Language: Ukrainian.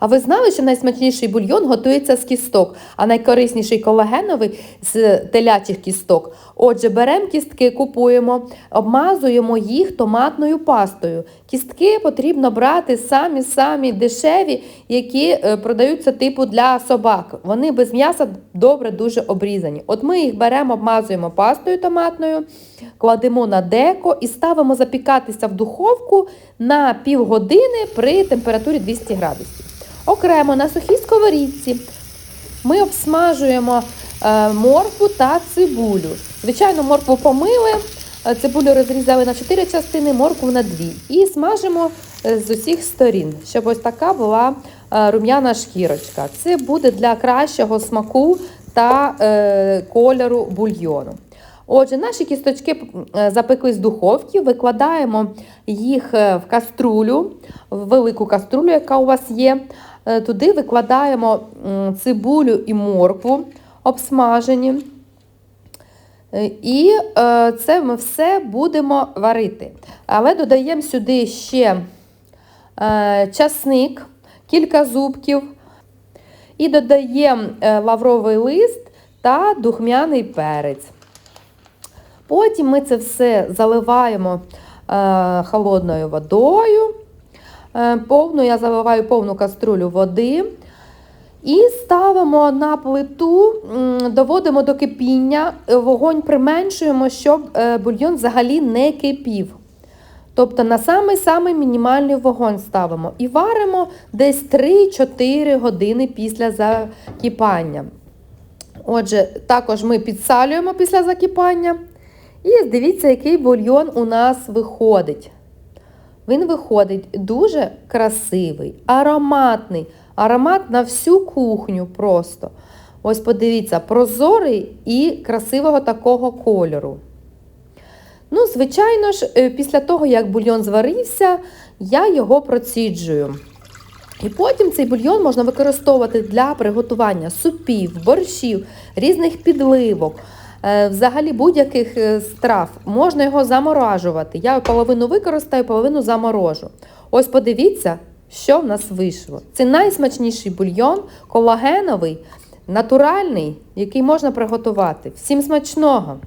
А ви знали, що найсмачніший бульйон готується з кісток, а найкорисніший колагеновий з телячих кісток. Отже, беремо кістки, купуємо, обмазуємо їх томатною пастою. Кістки потрібно брати самі-самі дешеві, які е, продаються типу для собак. Вони без м'яса добре дуже обрізані. От ми їх беремо, обмазуємо пастою томатною, кладемо на деко і ставимо запікатися в духовку на півгодини при температурі 200 градусів. Окремо на сухій сковорідці ми обсмажуємо е, моркву та цибулю. Звичайно, моркву помили, е, цибулю розрізали на 4 частини, моркву на 2. І смажимо е, з усіх сторін, щоб ось така була рум'яна шкірочка. Це буде для кращого смаку та кольору бульйону. Отже, наші кісточки е, запеклись в духовці, викладаємо їх е, в каструлю, в велику каструлю, яка у вас є. Е, Туди викладаємо цибулю і моркву обсмажені. І це ми все будемо варити. Але додаємо сюди ще часник, кілька зубків. І додаємо лавровий лист та духмяний перець. Потім ми це все заливаємо е, холодною водою. Е, повну, я заливаю повну каструлю води. І ставимо на плиту, доводимо до кипіння, вогонь применшуємо, щоб е, бульйон взагалі не кипів. Тобто на самий-самий мінімальний вогонь ставимо і варимо десь 3-4 години після закипання. Отже, також ми підсалюємо після закипання. І дивіться, який бульйон у нас виходить. Він виходить дуже красивий, ароматний. Аромат на всю кухню просто. Ось подивіться, прозорий і красивого такого кольору. Ну, звичайно ж, е, після того, як бульйон зварився, я його проціджую. І потім цей бульйон можна використовувати для приготування супів, борщів, різних підливок, взагалі будь-яких е, страв. Можна його заморажувати. Я половину використаю, половину заморожу. Ось подивіться, що в нас вийшло. Це найсмачніший бульйон, колагеновий, натуральний, який можна приготувати. Всім смачного!